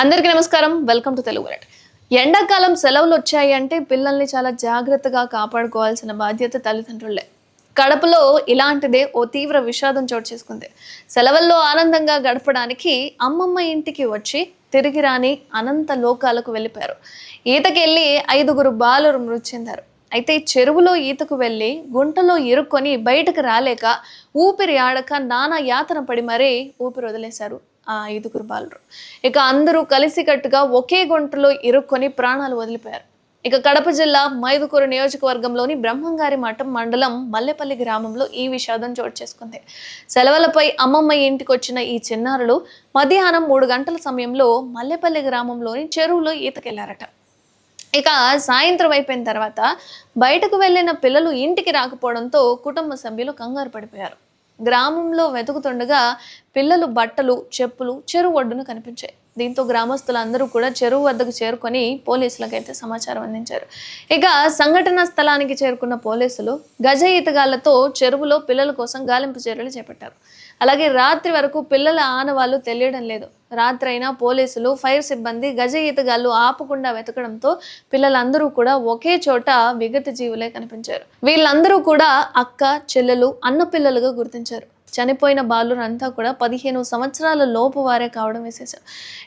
అందరికీ నమస్కారం. Welcome to Telugu world. ఎండాకాలం సెలవులు వచ్చాయి అంటే పిల్లల్ని చాలా జాగ్రత్తగా కాపాడుకోవాల్సిన బాధ్యత తల్లిదండ్రులే. కడపలో ఇలాంటిదే ఓ తీవ్ర విషాదం చోటు చేసుకుంది. సెలవుల్లో ఆనందంగా గడపడానికి అమ్మమ్మ ఇంటికి వచ్చి తిరిగి రాని అనంత లోకాలకు వెళ్ళిపోయారు. ఈతకెళ్ళి ఐదుగురు బాలురు మృతి చెందారు. అయితే చెరువులో ఈతకు వెళ్ళి గుంటలో ఇరుక్కొని బయటకు రాలేక ఊపిరి ఆడక నానా యాతన పడి మరీ ఊపిరి వదిలేశారు. ఆ ఐదుగురు బాలురు. ఇక అందరూ కలిసికట్టుగా ఒకే గుంటలో ఇరుక్కొని ప్రాణాలు వదిలిపోయారు. ఇక కడప జిల్లా మైదుకూరు నియోజకవర్గంలోని బ్రహ్మంగారి మఠం మండలం మల్లెపల్లి గ్రామంలో ఈ విషాదం చోటు చేసుకుంది. సెలవులపై అమ్మమ్మ ఇంటికి వచ్చిన ఈ చిన్నారులు మధ్యాహ్నం మూడు గంటల సమయంలో మల్లెపల్లి గ్రామంలోని చెరువులో ఈతకెళ్ళారట. ఇక సాయంత్రం అయిపోయిన తర్వాత బయటకు వెళ్ళిన పిల్లలు ఇంటికి రాకపోవడంతో కుటుంబ సభ్యులు కంగారు పడిపోయారు. గ్రామంలో వెతుకుతుండగా పిల్లలు బట్టలు చెప్పులు చెరువు ఒడ్డున కనిపించాయి. దీంతో గ్రామస్తులందరూ కూడా చెరువు వద్దకు చేరుకొని పోలీసులకైతే సమాచారం అందించారు. ఇక సంఘటనా స్థలానికి చేరుకున్న పోలీసులు గజ ఈతగాళ్ళతో చెరువులో పిల్లల కోసం గాలింపు చర్యలు చేపట్టారు. అలాగే రాత్రి వరకు పిల్లల ఆనవాళ్ళు తెలియడం లేదు. రాత్రైనా పోలీసులు ఫైర్ సిబ్బంది గజ ఈతగాళ్ళు ఆపకుండా వెతకడంతో పిల్లలందరూ కూడా ఒకే చోట విగత జీవులే కనిపించారు. వీళ్ళందరూ కూడా అక్క చెల్లెలు అన్న పిల్లలుగా గుర్తించారు. చనిపోయిన బాలురంతా కూడా పదిహేను సంవత్సరాల లోపు వారే కావడం విశేషం.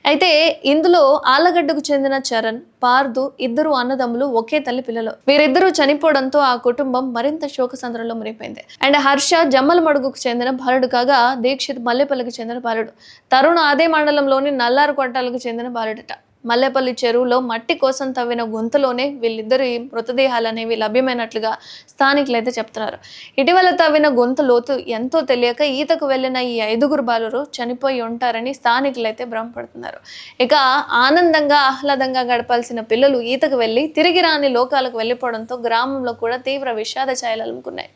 అయితే ఇందులో ఆలగడ్డకు చెందిన చరణ్ పార్దు ఇద్దరు అన్నదమ్ములు ఒకే తల్లి పిల్లలు. వీరిద్దరూ చనిపోవడంతో ఆ కుటుంబం మరింత శోకసంద్రంలో మునిగిపోయింది. అండ్ హర్ష జమ్మల మడుగుకు చెందిన బాలుడు కాగా దీక్షిత్ మల్లెపల్లికి చెందిన బాలుడు. తరుణ్ అదే మండలంలోని నల్లారు కొట్టాలకు చెందిన బాలుడట. మల్లెపల్లి చెరువులో మట్టి కోసం తవ్విన గుంతలోనే వీళ్ళిద్దరి మృతదేహాలు అనేవి లభ్యమైనట్లుగా స్థానికులు అయితే చెప్తున్నారు. ఇటీవల తవ్విన గుంత లోతు ఎంతో తెలియక ఈతకు వెళ్ళిన ఈ ఐదుగురు బాలురు చనిపోయి ఉంటారని స్థానికులు అయితే భ్రమపడుతున్నారు. ఇక ఆనందంగా ఆహ్లాదంగా గడపాల్సిన పిల్లలు ఈతకు వెళ్ళి తిరిగి రాని లోకాలకు వెళ్ళిపోవడంతో గ్రామంలో కూడా తీవ్ర విషాద ఛాయలు అలుముకున్నాయి.